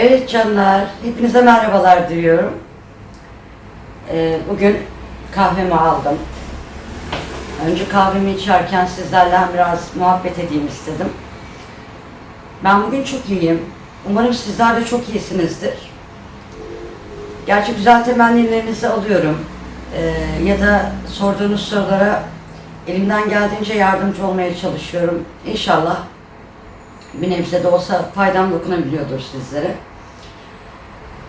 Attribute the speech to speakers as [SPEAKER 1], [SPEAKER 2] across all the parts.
[SPEAKER 1] Evet canlar, hepinize merhabalar diliyorum. Ee, bugün kahvemi aldım. Önce kahvemi içerken sizlerle biraz muhabbet edeyim istedim. Ben bugün çok iyiyim. Umarım sizler de çok iyisinizdir. Gerçi güzel temennilerinizi alıyorum. Ee, ya da sorduğunuz sorulara elimden geldiğince yardımcı olmaya çalışıyorum. İnşallah bir nebze de olsa faydam dokunabiliyordur sizlere.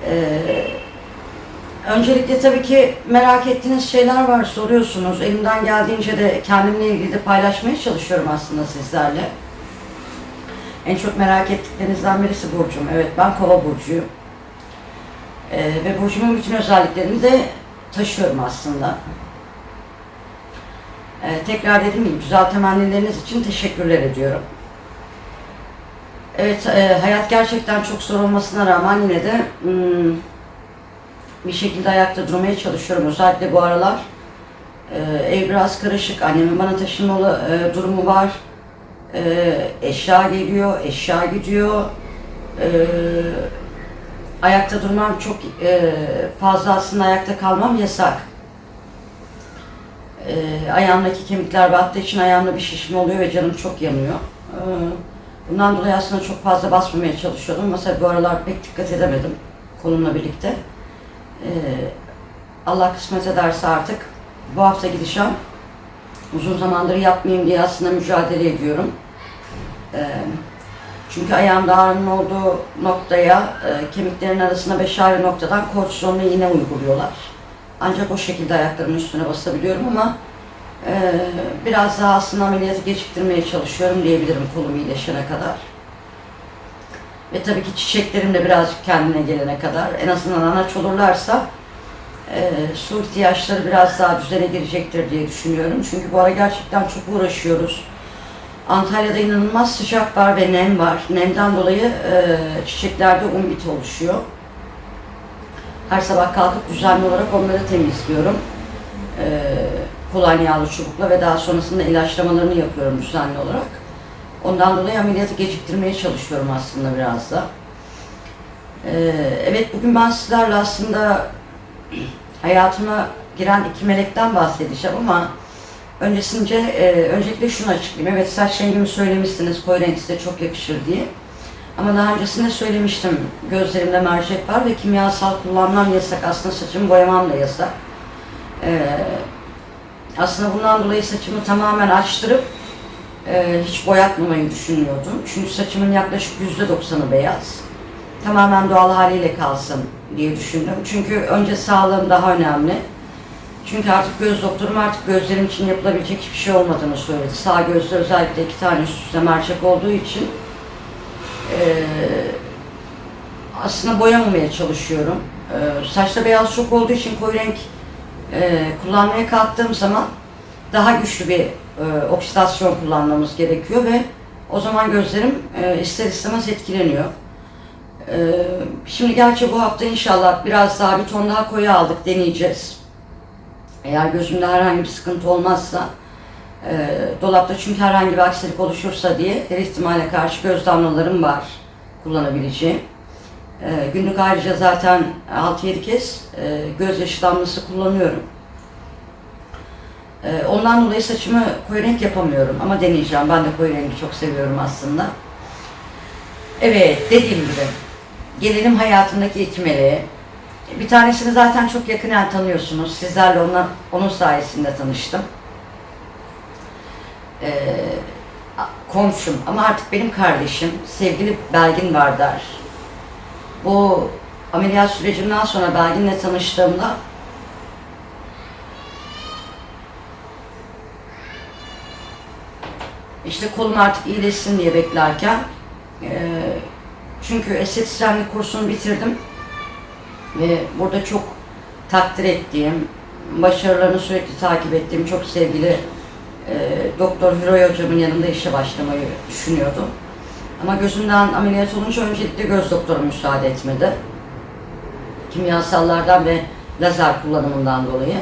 [SPEAKER 1] Ee, öncelikle tabii ki merak ettiğiniz şeyler var, soruyorsunuz. Elimden geldiğince de kendimle ilgili de paylaşmaya çalışıyorum aslında sizlerle. En çok merak ettiklerinizden birisi Burcu'm. Evet ben Kova Burcu'yum. Ee, ve Burcu'mun bütün özelliklerini de taşıyorum aslında. Ee, tekrar dediğim gibi güzel temennileriniz için teşekkürler ediyorum. Evet, e, hayat gerçekten çok zor olmasına rağmen yine de hmm, bir şekilde ayakta durmaya çalışıyorum. Özellikle bu aralar e, ev biraz karışık. Annemin bana taşınmalı e, durumu var. E, eşya geliyor, eşya gidiyor. E, ayakta durmam çok e, fazla aslında ayakta kalmam yasak. E, ayağımdaki kemikler battığı için ayağımda bir şişme oluyor ve canım çok yanıyor. E, Bundan dolayı aslında çok fazla basmamaya çalışıyordum. Mesela bu aralar pek dikkat edemedim kolumla birlikte. Ee, Allah kısmet ederse artık bu hafta gideceğim. Uzun zamandır yapmayayım diye aslında mücadele ediyorum. Ee, çünkü ayağımda ağrının olduğu noktaya, e, kemiklerin arasına beş ayrı noktadan kortizonlu iğne uyguluyorlar. Ancak o şekilde ayaklarımın üstüne basabiliyorum ama ee, biraz daha aslında ameliyatı geciktirmeye çalışıyorum diyebilirim kolum iyileşene kadar. Ve tabii ki çiçeklerim de birazcık kendine gelene kadar en azından anaç olurlarsa e, su ihtiyaçları biraz daha düzene girecektir diye düşünüyorum. Çünkü bu ara gerçekten çok uğraşıyoruz. Antalya'da inanılmaz sıcak var ve nem var. Nemden dolayı e, çiçeklerde umbit oluşuyor. Her sabah kalkıp düzenli olarak onları temizliyorum. E, kolonyalı çubukla ve daha sonrasında ilaçlamalarını yapıyorum düzenli olarak. Ondan dolayı ameliyatı geciktirmeye çalışıyorum aslında biraz da. Ee, evet bugün ben sizlerle aslında hayatıma giren iki melekten bahsedeceğim ama öncesince e, öncelikle şunu açıklayayım. Evet saç rengimi söylemişsiniz koyu renk size çok yakışır diye. Ama daha öncesinde söylemiştim gözlerimde mercek var ve kimyasal kullanmam yasak. Aslında saçımı boyamam da yasak. Ee, aslında bundan dolayı saçımı tamamen açtırıp e, hiç boyatmamayı düşünüyordum. Çünkü saçımın yaklaşık yüzde doksanı beyaz. Tamamen doğal haliyle kalsın diye düşündüm. Çünkü önce sağlığım daha önemli. Çünkü artık göz doktorum artık gözlerim için yapılabilecek hiçbir şey olmadığını söyledi. Sağ gözde özellikle iki tane üst üste mercek olduğu için e, aslında boyamamaya çalışıyorum. E, saçta beyaz çok olduğu için koyu renk e, kullanmaya kalktığım zaman daha güçlü bir e, oksidasyon kullanmamız gerekiyor ve o zaman gözlerim e, ister istemez etkileniyor. E, şimdi gerçi bu hafta inşallah biraz daha bir ton daha koyu aldık deneyeceğiz. Eğer gözümde herhangi bir sıkıntı olmazsa e, dolapta çünkü herhangi bir aksilik oluşursa diye her ihtimale karşı göz damlalarım var kullanabileceğim. E, günlük ayrıca zaten 6-7 kez e, gözyaşı damlası kullanıyorum. E, ondan dolayı saçımı koyu renk yapamıyorum ama deneyeceğim. Ben de koyu rengi çok seviyorum aslında. Evet, dediğim gibi gelelim hayatımdaki iki meleğe. Bir tanesini zaten çok yakından tanıyorsunuz. Sizlerle ona, onun sayesinde tanıştım. Ee, komşum ama artık benim kardeşim sevgili Belgin Vardar. Bu ameliyat sürecimden sonra Belgin'le tanıştığımda işte kolum artık iyileşsin diye beklerken e, çünkü estetisyenlik kursunu bitirdim ve burada çok takdir ettiğim, başarılarını sürekli takip ettiğim çok sevgili e, Doktor Hüroy hocamın yanında işe başlamayı düşünüyordum. Ama gözümden ameliyat olunca öncelikle göz doktoru müsaade etmedi. Kimyasallardan ve lazer kullanımından dolayı.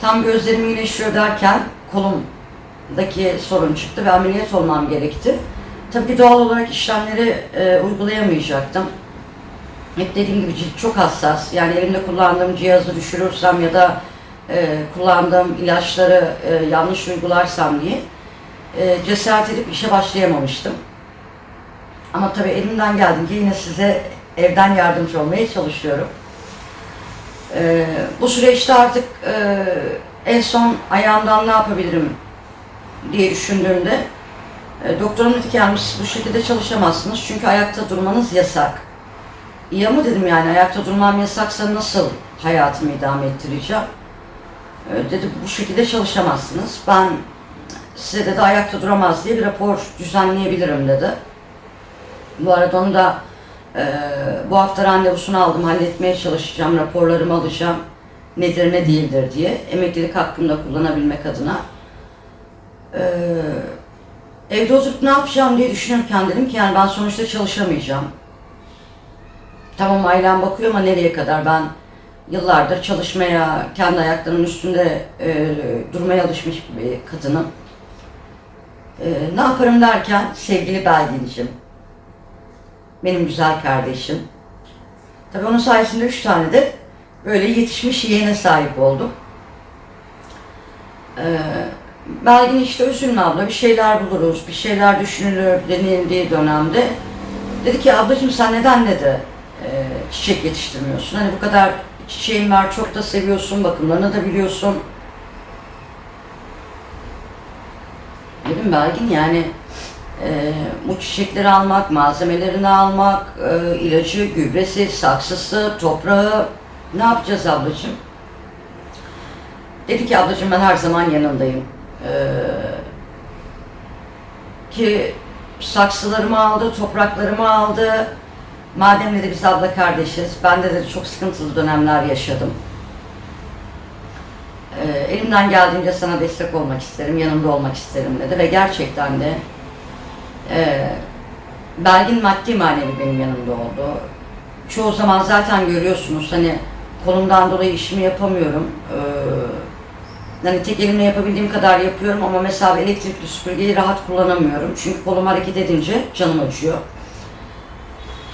[SPEAKER 1] Tam gözlerim iyileşiyor derken kolumdaki sorun çıktı ve ameliyat olmam gerekti. Tabii ki doğal olarak işlemleri e, uygulayamayacaktım. hep dediğim gibi cilt çok hassas. Yani elimde kullandığım cihazı düşürürsem ya da e, kullandığım ilaçları e, yanlış uygularsam diye e, cesaret edip işe başlayamamıştım. Ama tabii elimden geldiğince yine size evden yardımcı olmaya çalışıyorum. E, bu süreçte artık e, en son ayağımdan ne yapabilirim diye düşündüğümde e, doktorum dedi ki siz bu şekilde çalışamazsınız çünkü ayakta durmanız yasak. İyi ama dedim yani ayakta durmam yasaksa nasıl hayatımı idame ettireceğim? E, dedi bu şekilde çalışamazsınız. Ben size dedi ayakta duramaz diye bir rapor düzenleyebilirim dedi. Bu arada onu da e, bu hafta randevusunu aldım. Halletmeye çalışacağım. Raporlarımı alacağım. Nedir ne değildir diye. Emeklilik hakkımda kullanabilmek adına. E, evde oturup ne yapacağım diye düşünürken dedim ki yani ben sonuçta çalışamayacağım. Tamam ailem bakıyor ama nereye kadar ben yıllardır çalışmaya, kendi ayaklarımın üstünde e, durmaya alışmış bir kadınım. E, ne yaparım derken sevgili Belgin'cim, benim güzel kardeşim. Tabii onun sayesinde üç tane de böyle yetişmiş yeğene sahip oldum. Ee, Belgin işte üzülme abla bir şeyler buluruz, bir şeyler düşünülür denildiği dönemde dedi ki ablacığım sen neden dedi e, çiçek yetiştirmiyorsun? Hani bu kadar çiçeğin var çok da seviyorsun, bakımlarını da biliyorsun. Dedim Belgin yani e, bu çiçekleri almak, malzemelerini almak, e, ilacı, gübresi, saksısı, toprağı ne yapacağız ablacığım? Dedi ki ablacığım ben her zaman yanındayım. Ee, ki saksılarımı aldı, topraklarımı aldı. Madem dedi biz abla kardeşiz, ben de dedi çok sıkıntılı dönemler yaşadım. Ee, elimden geldiğince sana destek olmak isterim, yanımda olmak isterim dedi ve gerçekten de e, Belgin maddi manevi benim yanımda oldu. Çoğu zaman zaten görüyorsunuz hani kolumdan dolayı işimi yapamıyorum. Ee, yani tek elimle yapabildiğim kadar yapıyorum ama mesela elektrikli süpürgeyi rahat kullanamıyorum. Çünkü kolum hareket edince canım acıyor.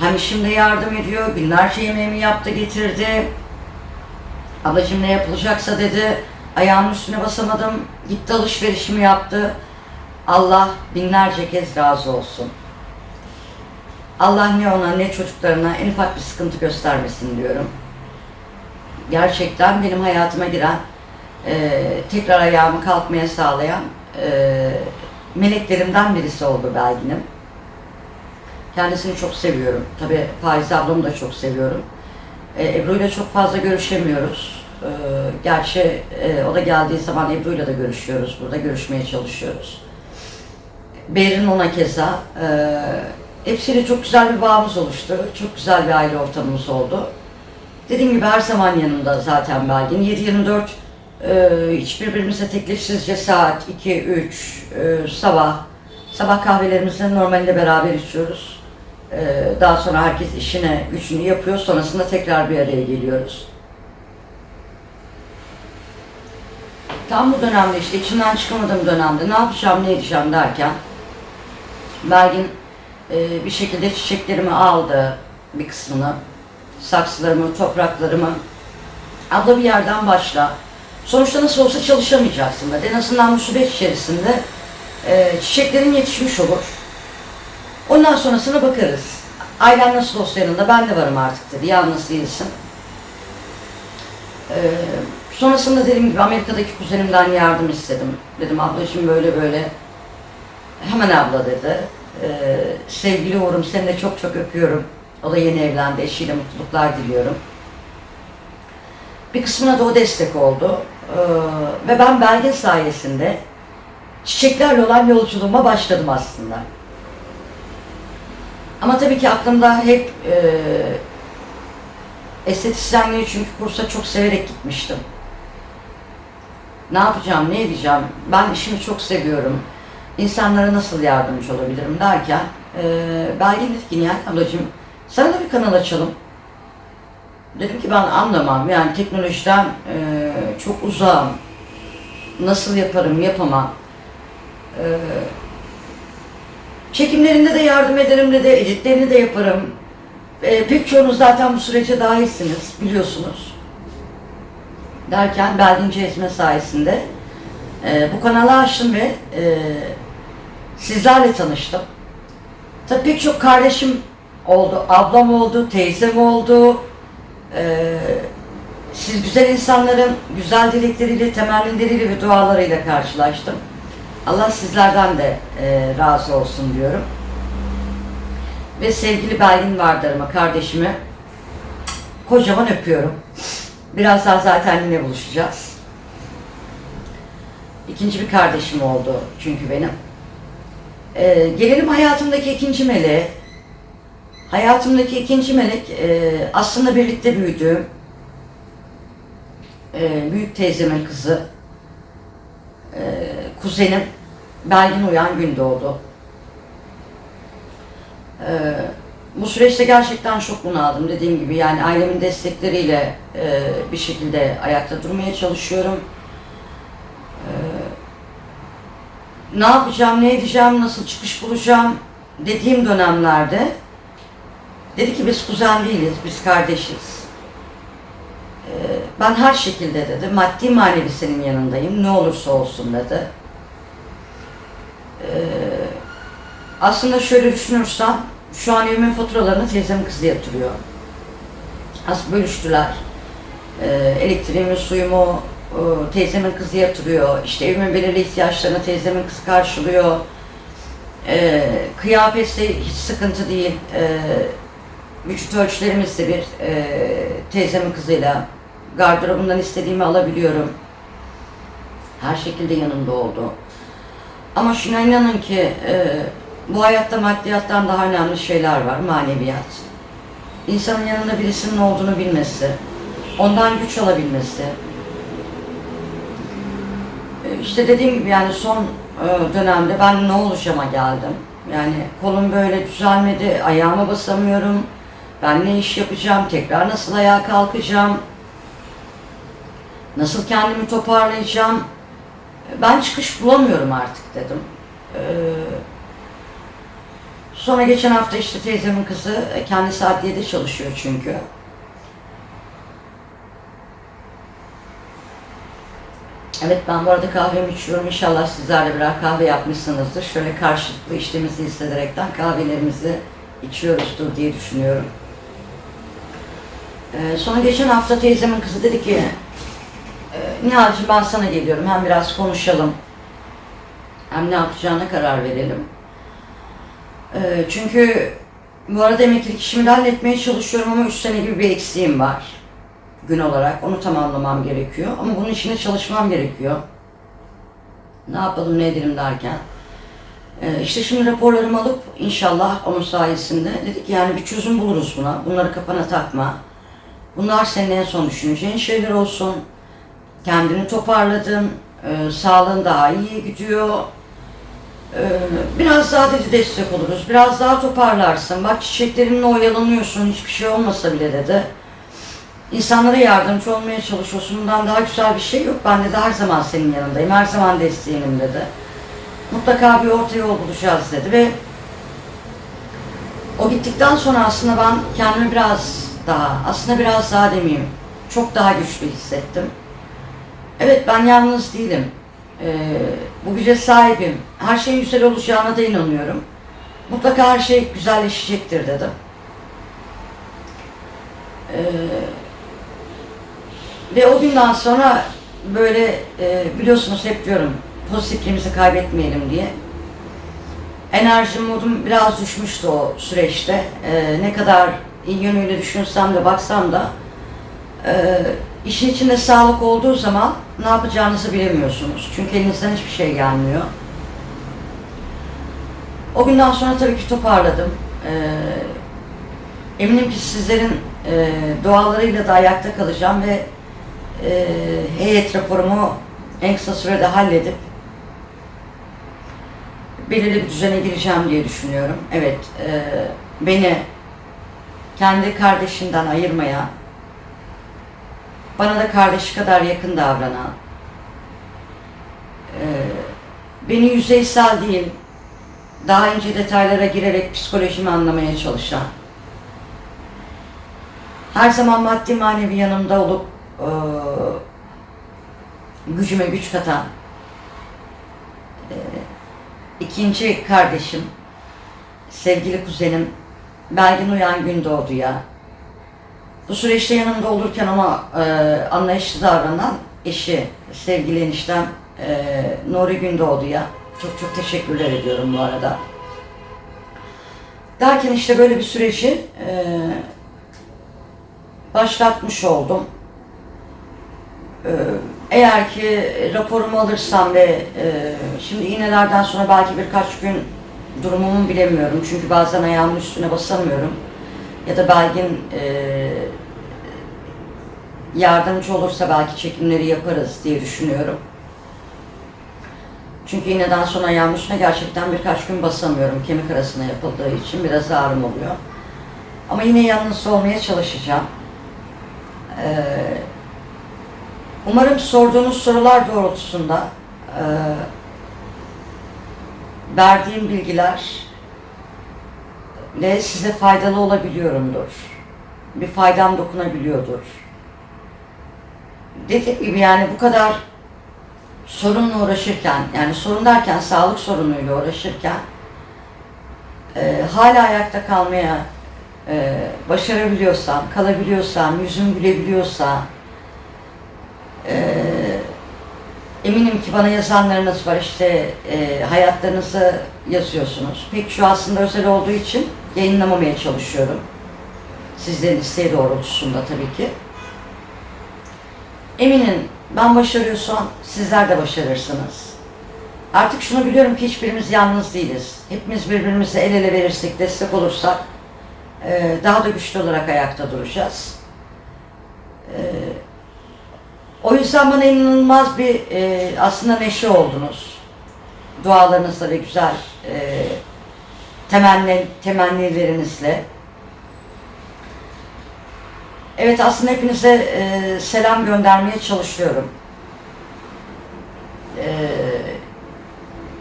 [SPEAKER 1] Hem işimde yardım ediyor, binlerce yemeğimi yaptı getirdi. Ablacığım ne yapılacaksa dedi, ayağımın üstüne basamadım, gitti alışverişimi yaptı. Allah binlerce kez razı olsun. Allah ne ona ne çocuklarına en ufak bir sıkıntı göstermesin diyorum. Gerçekten benim hayatıma giren, e, tekrar ayağımı kalkmaya sağlayan e, meleklerimden birisi oldu Belgin'im. Kendisini çok seviyorum. Tabii Faiz ablamı da çok seviyorum. E, Ebru ile çok fazla görüşemiyoruz. E, gerçi e, o da geldiği zaman Ebru ile de görüşüyoruz. Burada görüşmeye çalışıyoruz. Berin ona keza. E, hepsiyle çok güzel bir bağımız oluştu. Çok güzel bir aile ortamımız oldu. Dediğim gibi her zaman yanımda zaten Belgin. 7-24 e, hiç birbirimize teklifsizce saat 2-3 e, sabah sabah kahvelerimizi normalde beraber içiyoruz. E, daha sonra herkes işine gücünü yapıyor. Sonrasında tekrar bir araya geliyoruz. Tam bu dönemde işte içinden çıkamadığım dönemde ne yapacağım ne edeceğim derken Belgin e, bir şekilde çiçeklerimi aldı bir kısmını. Saksılarımı, topraklarımı. Abla bir yerden başla. Sonuçta nasıl olsa çalışamayacaksın. En azından bu süreç içerisinde e, çiçeklerin yetişmiş olur. Ondan sonrasına bakarız. Ailen nasıl olsa yanında ben de varım artık dedi. Yalnız değilsin. E, sonrasında dediğim gibi Amerika'daki kuzenimden yardım istedim. Dedim ablacığım böyle böyle. Hemen abla dedi. Ee, sevgili Uğur'um seni de çok çok öpüyorum. O da yeni evlendi. Eşiyle mutluluklar diliyorum. Bir kısmına da o destek oldu. Ee, ve ben belge sayesinde çiçeklerle olan yolculuğuma başladım aslında. Ama tabii ki aklımda hep e, estetisyenliği çünkü kursa çok severek gitmiştim. Ne yapacağım, ne edeceğim? Ben işimi çok seviyorum insanlara nasıl yardımcı olabilirim derken e, Belgin dedi ablacığım sana da bir kanal açalım. Dedim ki ben anlamam yani teknolojiden e, çok uzağım. Nasıl yaparım yapamam. E, çekimlerinde de yardım ederim dedi, editlerini de yaparım. E, pek çoğunuz zaten bu sürece dahilsiniz, biliyorsunuz. Derken Belgin Cezme sayesinde e, bu kanalı açtım ve e, sizlerle tanıştım. Tabii pek çok kardeşim oldu, ablam oldu, teyzem oldu. E, siz güzel insanların güzel dilekleriyle, temennileriyle ve dualarıyla karşılaştım. Allah sizlerden de e, razı olsun diyorum. Ve sevgili Belgin Vardar'ıma, kardeşimi kocaman öpüyorum. Birazdan zaten yine buluşacağız. İkinci bir kardeşim oldu çünkü benim. Ee, gelelim hayatımdaki ikinci meleğe. Hayatımdaki ikinci melek e, aslında birlikte büyüdüğüm e, büyük teyzemin kızı, e, kuzenim Belgin Uyan Gündoğdu. E, bu süreçte gerçekten çok bunaldım. Dediğim gibi yani ailemin destekleriyle e, bir şekilde ayakta durmaya çalışıyorum. E, ne yapacağım, ne edeceğim, nasıl çıkış bulacağım dediğim dönemlerde dedi ki biz kuzen değiliz, biz kardeşiz. E, ben her şekilde dedi, maddi manevi senin yanındayım, ne olursa olsun dedi. E, aslında şöyle düşünürsem, şu an evimin faturalarını teyzemin kızı yatırıyor. Az bölüştüler. Ee, elektriğimi, suyumu teyzemin kızı yatırıyor. İşte evimin belirli ihtiyaçlarını teyzemin kızı karşılıyor. Ee, kıyafetse hiç sıkıntı değil. Ee, vücut ölçülerimiz de bir e, teyzemin kızıyla. Gardırobundan istediğimi alabiliyorum. Her şekilde yanında oldu. Ama şuna inanın ki e, bu hayatta maddiyattan daha önemli şeyler var, maneviyat. İnsanın yanında birisinin olduğunu bilmesi, ondan güç alabilmesi. E, İşte dediğim gibi yani son e, dönemde ben ne olacağıma geldim. Yani kolum böyle düzelmedi, ayağıma basamıyorum. Ben ne iş yapacağım, tekrar nasıl ayağa kalkacağım, nasıl kendimi toparlayacağım. Ben çıkış bulamıyorum artık dedim. Ee, Sonra geçen hafta işte teyzemin kızı e, kendisi adliyede çalışıyor çünkü. Evet ben bu arada kahvemi içiyorum. İnşallah sizler de birer kahve yapmışsınızdır. Şöyle karşılıklı içtiğimizi hissederekten kahvelerimizi içiyoruzdur diye düşünüyorum. Ee, sonra geçen hafta teyzemin kızı dedi ki e, Nihal'cığım ben sana geliyorum. Hem biraz konuşalım. Hem ne yapacağına karar verelim. Ee, çünkü bu arada emeklilik işimi de halletmeye çalışıyorum ama 3 sene gibi bir eksiğim var. Gün olarak onu tamamlamam gerekiyor. Ama bunun içinde çalışmam gerekiyor. Ne yapalım ne edelim derken. Ee, işte şimdi raporlarımı alıp inşallah onun sayesinde dedik yani bir çözüm buluruz buna. Bunları kafana takma. Bunlar senin en son düşüneceğin şeyler olsun. Kendini toparladın. Ee, sağlığın daha iyi gidiyor. Ee, biraz daha dedi destek oluruz. Biraz daha toparlarsın. Bak çiçeklerinle oyalanıyorsun. Hiçbir şey olmasa bile dedi. İnsanlara yardımcı olmaya çalışıyorsun. Bundan daha güzel bir şey yok. Ben de her zaman senin yanındayım. Her zaman desteğinim dedi. Mutlaka bir orta yol bulacağız dedi ve o gittikten sonra aslında ben kendimi biraz daha, aslında biraz daha demeyeyim, çok daha güçlü hissettim. Evet ben yalnız değilim. Ee, bu güce sahibim. Her şeyin güzel olacağına da inanıyorum. Mutlaka her şey güzelleşecektir dedim. Ee, ve o günden sonra böyle e, biliyorsunuz hep diyorum pozitifliğimizi kaybetmeyelim diye. Enerjim modum biraz düşmüştü o süreçte. Ee, ne kadar iyi yönüyle düşünsem de baksam da e, işin içinde sağlık olduğu zaman ne yapacağınızı bilemiyorsunuz. Çünkü elinizden hiçbir şey gelmiyor. O günden sonra tabii ki toparladım. Ee, eminim ki sizlerin e, dualarıyla da ayakta kalacağım ve e, heyet raporumu en kısa sürede halledip belirli bir düzene gireceğim diye düşünüyorum. Evet, e, beni kendi kardeşinden ayırmayan, bana da kardeşi kadar yakın davranan, e, beni yüzeysel değil, daha ince detaylara girerek psikolojimi anlamaya çalışan, her zaman maddi manevi yanımda olup e, gücüme güç katan e, ikinci kardeşim, sevgili kuzenim Belgin Uyan Gündoğdu'ya bu süreçte yanımda olurken ama e, anlayışlı davranan eşi, sevgili eniştem e, Nuri Gündoğdu'ya çok çok teşekkürler ediyorum bu arada. Derken işte böyle bir süreci e, başlatmış oldum. E, eğer ki raporumu alırsam ve e, şimdi iğnelerden sonra belki birkaç gün durumumu bilemiyorum. Çünkü bazen ayağımın üstüne basamıyorum. Ya da Belgin e, yardımcı olursa belki çekimleri yaparız diye düşünüyorum. Çünkü iğneden sonra ayağımın üstüne gerçekten birkaç gün basamıyorum. Kemik arasına yapıldığı için biraz ağrım oluyor. Ama yine yalnız olmaya çalışacağım. Ee, umarım sorduğunuz sorular doğrultusunda e, verdiğim bilgiler de size faydalı olabiliyorumdur. Bir faydam dokunabiliyordur. Dediğim gibi yani bu kadar sorunla uğraşırken, yani sorun derken sağlık sorunuyla uğraşırken e, hala ayakta kalmaya e, başarabiliyorsam, kalabiliyorsam, yüzüm gülebiliyorsa e, eminim ki bana yazanlarınız var işte e, hayatlarınızı yazıyorsunuz. Pek şu aslında özel olduğu için yayınlamamaya çalışıyorum. Sizlerin isteği doğrultusunda tabii ki. Eminim ben başarıyorsam sizler de başarırsınız. Artık şunu biliyorum ki hiçbirimiz yalnız değiliz. Hepimiz birbirimize el ele verirsek, destek olursak e, daha da güçlü olarak ayakta duracağız. O yüzden bana inanılmaz bir e, aslında neşe oldunuz. Dualarınızla ve güzel e, temenni, temennilerinizle. Evet aslında hepinize e, selam göndermeye çalışıyorum. E,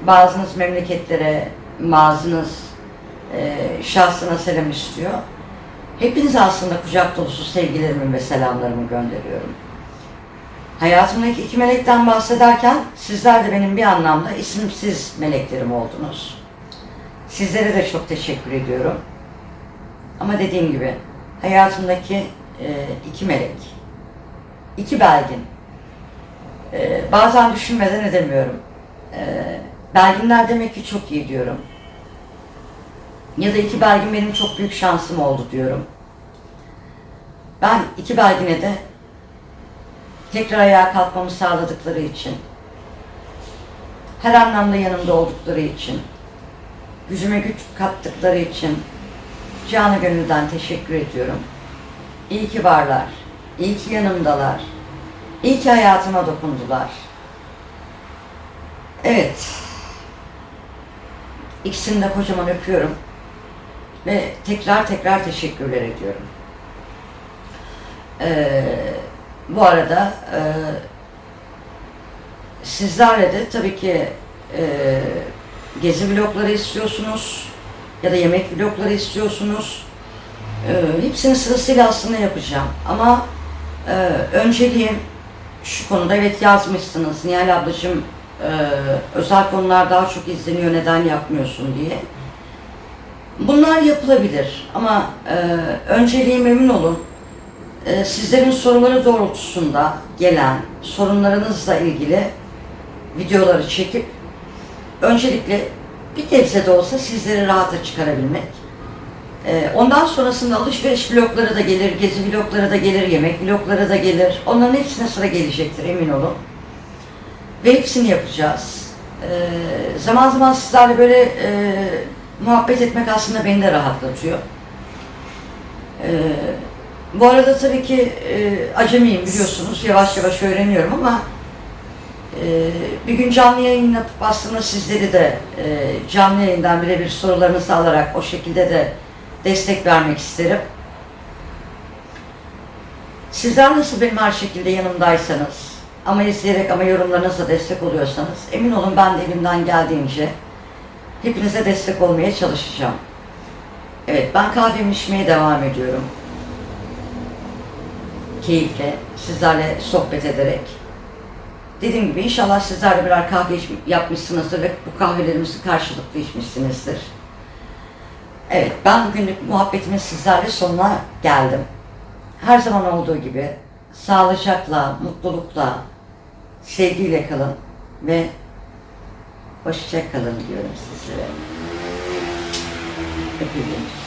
[SPEAKER 1] bazınız memleketlere, bazınız e, şahsına selam istiyor. Hepinize aslında kucak dolusu sevgilerimi ve selamlarımı gönderiyorum. Hayatımdaki iki melekten bahsederken sizler de benim bir anlamda isimsiz meleklerim oldunuz. Sizlere de çok teşekkür ediyorum. Ama dediğim gibi hayatımdaki e, iki melek, iki belgin. E, bazen düşünmeden edemiyorum. E, belginler demek ki çok iyi diyorum. Ya da iki belgin benim çok büyük şansım oldu diyorum. Ben iki belgine de tekrar ayağa kalkmamı sağladıkları için, her anlamda yanımda oldukları için, gücüme güç kattıkları için. Canı gönülden teşekkür ediyorum. İyi ki varlar, iyi ki yanımdalar, iyi ki hayatıma dokundular. Evet, ikisini de kocaman öpüyorum. Ve tekrar tekrar teşekkürler ediyorum. Ee, bu arada e, sizlerle de tabii ki e, gezi vlogları istiyorsunuz ya da yemek vlogları istiyorsunuz. E, hepsini sırasıyla aslında yapacağım. Ama e, önceliğim şu konuda evet yazmışsınız Nihal ablacığım e, özel konular daha çok izleniyor neden yapmıyorsun diye. Bunlar yapılabilir ama e, önceliğim emin olun e, sizlerin soruları doğrultusunda gelen sorunlarınızla ilgili videoları çekip öncelikle bir nebze de olsa sizleri rahata çıkarabilmek. E, ondan sonrasında alışveriş vlogları da gelir, gezi vlogları da gelir, yemek vlogları da gelir. Onların hepsine sıra gelecektir emin olun. Ve hepsini yapacağız. E, zaman zaman sizlerle böyle e, muhabbet etmek aslında beni de rahatlatıyor. E, bu arada tabii ki e, acemiyim biliyorsunuz. Yavaş yavaş öğreniyorum ama e, bir gün canlı yayın yapıp aslında sizleri de e, canlı yayından birebir sorularınızı alarak o şekilde de destek vermek isterim. Sizler nasıl benim her şekilde yanımdaysanız ama izleyerek ama yorumlarınızla destek oluyorsanız emin olun ben de elimden geldiğince hepinize destek olmaya çalışacağım. Evet ben kahvemi içmeye devam ediyorum. Keyifle, sizlerle sohbet ederek. Dediğim gibi inşallah sizler birer kahve iç- yapmışsınızdır ve bu kahvelerimizi karşılıklı içmişsinizdir. Evet, ben bugünlük muhabbetimin sizlerle sonuna geldim. Her zaman olduğu gibi sağlıcakla, mutlulukla, sevgiyle kalın ve hoşça kalın diyorum sizlere. Öpüyorum.